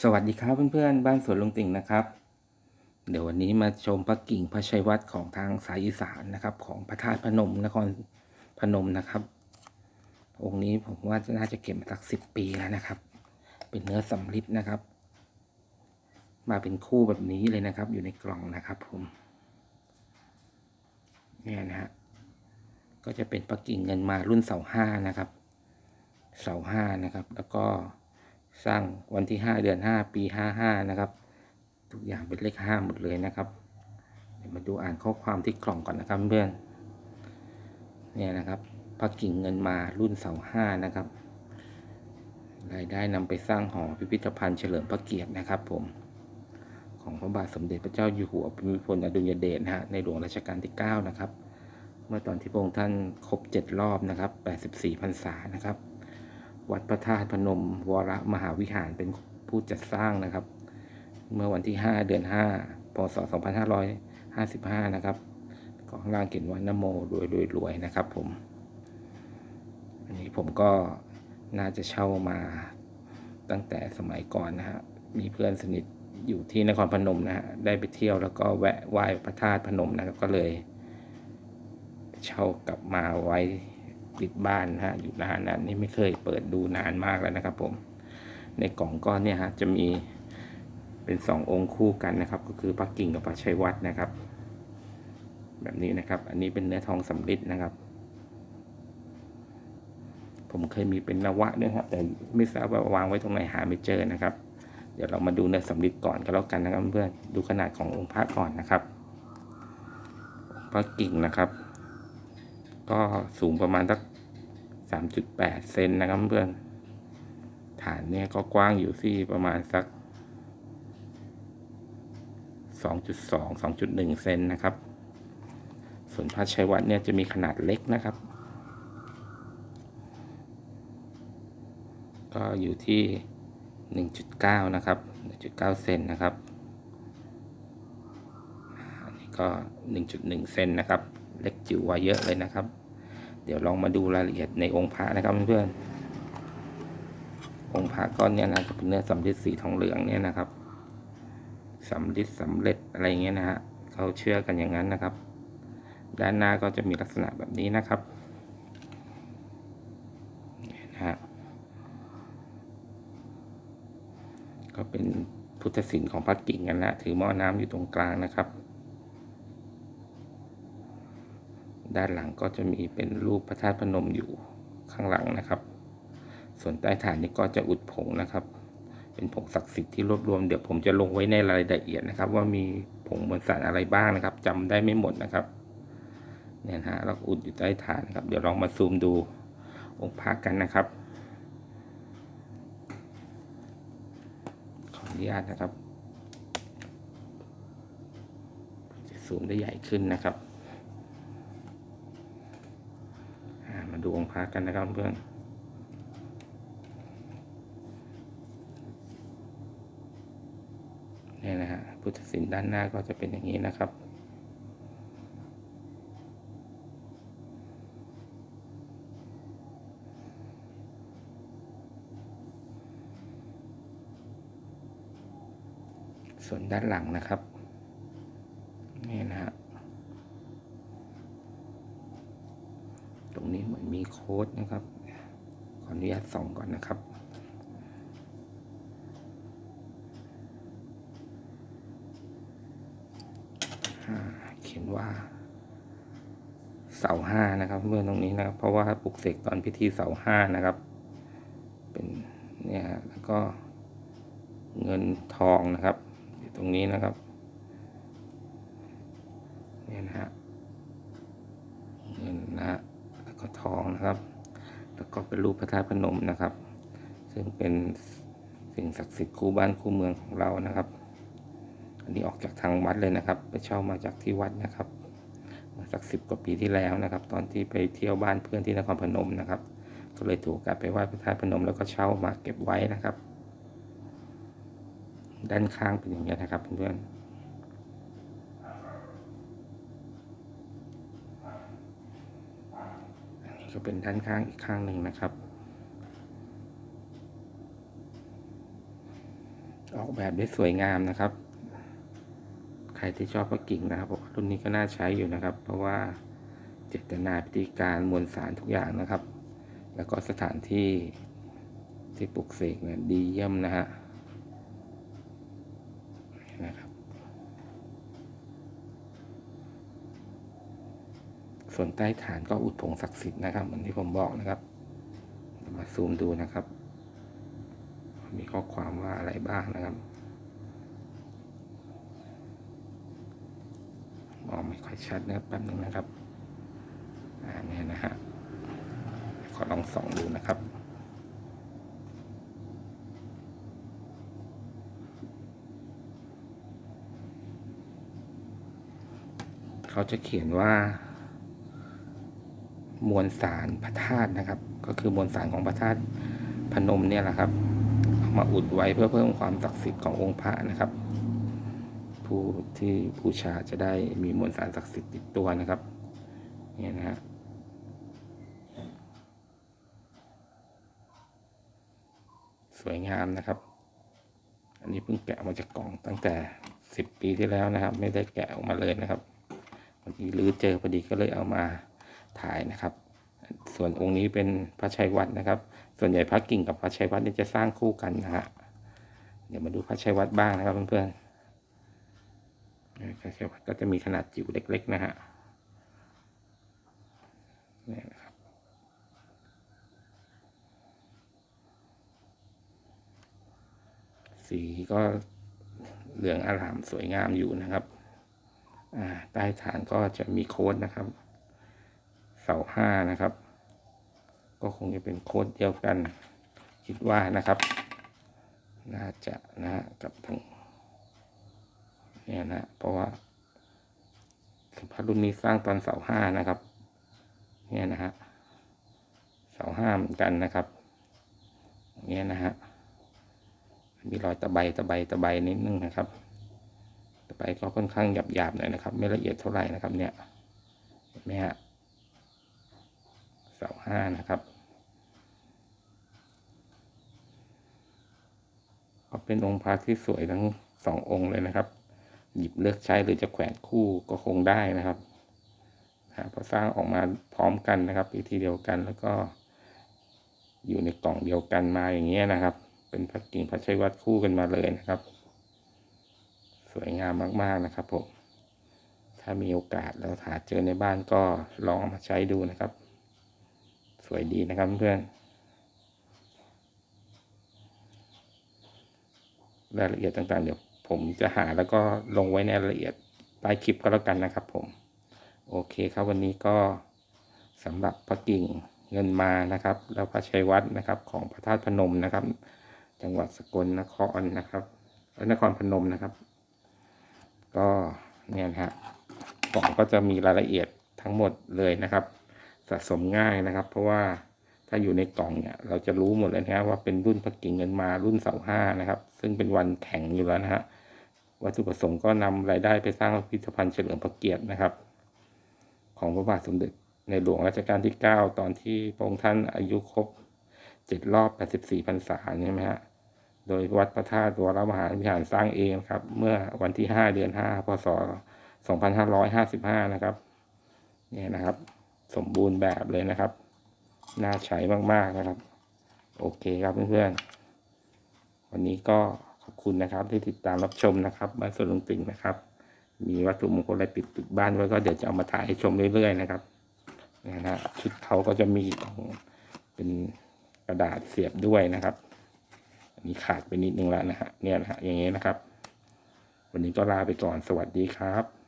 สวัสดีครับเพื่อนๆ บ้านสวนลุงติ่งนะครับ เดี๋ยววันนี้มาชมพระกิ่งพระชัยวัดของทางสายอีสานนะครับ ของพระธาตุพนมนครพนมนะครับ องค์นี้ผมว่าน่าจะเก็บมาสักสิบปีแล้วนะครับ เป็นเนื้อสำริดนะครับ มาเป็นคู่แบบนี้เลยนะครับ อยู่ในกล่องนะครับ ผมเนี่ยนะฮะก็จะเป็นพระกิ่งเงินมารุ่นเสาห้านะครับ เสาห้านะครับ แล้วก็ สร้างวันที่ห้าเดือนห้าปีห้าห้านะครับ ทุกอย่างเป็นเลขห้าหมดเลยนะครับ เดี๋ยวมาดูอ่านข้อความที่กล่องก่อนนะครับเพื่อนเนี่ยนะครับพระกิ่งเงินมารุ่นเสาห้านะครับ รายได้นำไปสร้างหอพิพิธภัณฑ์เฉลิมพระเกียรตินะครับ ผม ของพระบาทสมเด็จพระเจ้าอยู่หัวภูมิพลอดุลยเดชนะฮะในหลวงรัชกาลที่ 9 นะครับ เมื่อตอนที่พระองค์ท่านครบ 7 รอบนะครับ 84พรรษานะครับ วัดพระธาตุพนม วรมหาวิหารเป็นผู้จัดสร้างนะครับ เมื่อวันที่ 5 เดือน 5 พศ 2555 นะครับก็ข้างล่างเขียนว่านโมรวยรวยรวยนะครับผม อันนี้ผมก็น่าจะเช่ามาตั้งแต่สมัยก่อนนะฮะมีเพื่อนสนิทอยู่ที่นครพนมนะฮะได้ไปเที่ยวแล้วก็แวะไหว้พระธาตุพนมนะครับก็เลย เช่ากลับมาไว้ ติดบ้านนะฮะอยู่นานนะนี่ไม่เคยเปิดดูนานมากแล้วนะครับ ผม ในกล่องก้อนเนี่ยฮะจะมีเป็นสององค์คู่กันนะครับ ก็คือพระกิ่งกับพระชัยวัดนะครับ แบบนี้นะครับ อันนี้เป็นเนื้อทองสำริดนะครับ ผมเคยมีเป็นนวะด้วยครับแต่ไม่ทราบว่าวางไว้ตรงไหนหาไม่เจอนะครับ เดี๋ยวเรามาดูเนื้อสำริดก่อนก็แล้วกันนะครับเพื่อนดูขนาดขององค์พระก่อนนะครับพระกิ่งนะครับ ก็สูงประมาณสักสามจุดแปดเซนนะครับเพื่อน ฐานเนี่ยก็กว้างอยู่ที่ประมาณสักสองจุดสองสองจุดหนึ่งเซนนะครับ ส่วนพระชัยวัดเนี่ยจะมีขนาดเล็กนะครับ ก็อยู่ที่ 1.9 นะครับ 1.9 เซนนะครับ อันนี้ก็ 1.1 เซนนะครับ เล็กจิ๋วกว่าเยอะเลยนะครับ เดี๋ยวลองมาดูรายละเอียดในองค์พระนะครับเพื่อนๆองค์พระก้อนเนี่ยนะจะเป็นเนื้อสำริดสีทองเหลืองเนี่ยนะครับสำริดสำเร็จอะไรเงี้ยนะฮะเขาเชื่อกันอย่างนั้นนะครับ ด้านหน้าก็จะมีลักษณะแบบนี้นะครับนะฮะก็เป็นพุทธศิลป์ของพระกิ่งกันนะถือหม้อน้ำอยู่ตรงกลางนะครับ ด้านหลังก็จะมีเป็นรูปพระธาตุพนมอยู่ข้างหลังนะครับ ส่วนใต้ฐานนี้ก็จะอุดผงนะครับ เป็นผงศักดิ์สิทธิ์ที่รวบรวมเดี๋ยวผมจะลงไว้ในรายละเอียดนะครับ ว่ามีผงมวลสารอะไรบ้างนะครับจำได้ไม่หมดนะครับเนี่ยนะฮะเราอุดอยู่ใต้ฐานนะครับ เดี๋ยวลองมาซูมดูองค์พระกันนะครับขออนุญาตนะครับ จะซูมได้ใหญ่ขึ้นนะครับอ่า มาดูองค์พระกันนะครับเพื่อนนี่นะฮะพุทธศิลป์ด้านหน้าก็จะเป็นอย่างนี้นะครับส่วนด้านหลังนะครับ นี่นะฮะ รงนี้เหมือนมีโค้ดนะครับ ขออนุญาตส่องก่อนนะครับ เขียนว่า เสาห้านะครับ เมื่อตรงนี้นะครับ เพราะว่าปลุกเสกตอนพิธีเสาห้านะครับ เป็นเนี่ยฮะแล้วก็เงินทองนะครับอยู่ตรงนี้นะครับ เนี่ยนะฮะเงินนะฮะแล้วก็ ทองนะครับ แล้วก็เป็นรูปพระธาตุพนมนะครับ ซึ่งเป็นสิ่งศักดิ์สิทธิ์คู่บ้านคู่เมืองของเรานะครับ อันนี้ออกจากทางวัดเลยนะครับ ไปเช่ามาจากที่วัดนะครับมาสักสิบกว่าปีที่แล้วนะครับ ตอนที่ไปเที่ยวบ้านเพื่อนที่นครพนมนะครับ ก็เลยถูกโอกาสไปไหว้พระธาตุพนมแล้วก็เช่ามาเก็บไว้นะครับ ด้านข้างเป็นอย่างนี้ยนะครับเพื่อนๆอันนี้ ก็เป็นด้านข้างอีกข้างหนึ่งนะครับ ออกแบบได้สวยงามนะครับ ใครที่ชอบพระกิ่งนะครับผมรุ่นนี้ก็น่าใช้อยู่นะครับ เพราะว่าเจตนาพิธีการมวลสารทุกอย่างนะครับ แล้วก็สถานที่ที่ปลุกเสกเนี่ยดีเยี่ยมนะฮะนะครับ ส่วนใต้ฐานก็อุดผงศักดิ์สิทธิ์นะครับเหมือนที่ผมบอกนะครับ มาซูมดูนะครับ มีข้อความว่าอะไรบ้างนะครับมองไม่ค่อยชัดนะครับแป๊บนึงนะครับอ่าเนี่ยนะฮะขอลองส่องดูนะครับเขาจะเขียนว่า มวลสารพระธาตุนะครับ ก็คือมวลสารของพระธาตุพนมเนี่ยแหละครับเอามาอุดไว้เพื่อเพิ่มความศักดิ์สิทธิ์ขององค์พระนะครับ ผู้ที่บูชาจะได้มีมวลสารศักดิ์สิทธิ์ติดตัวนะครับเนี่ยนะฮะสวยงามนะครับ อันนี้เพิ่งแกะออกมาจากกล่องตั้งแต่สิบปีที่แล้วนะครับ ไม่ได้แกะออกมาเลยนะครับวันนี้รื้อเจอพอดีก็เลยเอามา ถ่ายนะครับ ส่วนองค์นี้เป็นพระชัยวัดนะครับ ส่วนใหญ่พระกิ่งกับพระชัยวัดนี่จะสร้างคู่กันนะฮะเดี๋ยวมาดูพระชัยวัดบ้างนะครับเพื่อนๆพระชัยวัดก็จะมีขนาดจิ๋วเล็ก ๆ นะฮะนี่นะครับสีก็เหลืองอารามสวยงามอยู่นะครับใต้ฐานก็จะมีโค้ดนะครับ เสาห้านะครับ ก็คงจะเป็นโค้ดเดียวกัน คิดว่านะครับ น่าจะนะฮะกับทั้งเนี่ยนะเพราะว่าพระรุ่นนี้สร้างตอนเสาห้านะครับ เนี่ยนะฮะเสาห้าเหมือนกันนะครับเนี่ยนะฮะมีรอยตะไบตะไบตะไบนิดนึงนะครับตะไบก็ค่อนข้างหยาบๆหน่อยนะครับ ไม่ละเอียดเท่าไหร่นะครับ เนี่ยเห็นไหมฮะ สาห้านะครับก็เป็นองค์พระที่สวยทั้งสององค์เลยนะครับ หยิบเลือกใช้หรือจะแขวนคู่ก็คงได้นะครับพราะสร้างออกมาพร้อมกันนะครับวิธีเดียวกันแล้วก็อยู่ในกล่องเดียวกันมาอย่างเงี้ยนะครับ เป็นพระกิ่งพระชัยวัดคู่กันมาเลยนะครับ สวยงามมากๆนะครับผมถ้ามีโอกาสแล้วหาเจอในบ้านก็ลองเอามาใช้ดูนะครับ วยดีนะครับเพื่อนรายละเอียดต่างๆ เดี๋ยวผมจะหาแล้วก็ลงไว้ในรายละเอียดใต้คลิปก็แล้วกันนะครับผม โอเคครับวันนี้ก็สำหรับพระกิ่งเงินมานะครับ แล้วพระชัยวัดนะครับ ของพระธาตุพนมนะครับ จังหวัดสกลนครนะครับนครพนมนะครับ ก็เนี่ยนะฮะกล่องก็จะมีรายละเอียดทั้งหมดเลยนะครับ สะสมง่ายนะครับ เพราะว่าถ้าอยู่ในกล่องเนี่ย เราจะรู้หมดเลยนะครับว่าเป็นรุ่นพระกิ่งเงินมารุ่นเสาห้านะครับ ซึ่งเป็นวันแข่งอยู่แล้วนะฮะวัตถุประสงค์ก็นำรายได้ไปสร้างพิพิธภัณฑ์เฉลิมพระเกียรตินะครับ ของพระบาทสมเด็จในหลวงรัชกาลที่ 9 ตอนที่พระองค์ท่านอายุครบเจ็ดรอบ 84พรรษาใช่ไหมฮะโดยวัดพระธาตุวรมหาวิหารสร้างเองครับ เมื่อวันที่ 5 เดือน 5 พศ 2555 นะครับ เนี่ยนะครับ สมบูรณ์แบบเลยนะครับ น่าใช้มากๆนะครับ โอเคครับเพื่อนๆ วันนี้ก็ขอบคุณนะครับที่ติดตามรับชมนะครับบ้านสวนลุงติ่งนะครับ มีวัตถุมงคลอะไรติดติดบ้านไว้ก็เดี๋ยวจะเอามาถ่ายให้ชมเรื่อยๆนะครับนี่นะฮะชุดเขาก็จะมีเป็นกระดาษเสียบด้วยนะครับ อันนี้ขาดไปนิดนึงแล้วนะฮะเนี่ยนะฮะอย่างเงี้ยนะครับ วันนี้ก็ลาไปก่อนสวัสดีครับ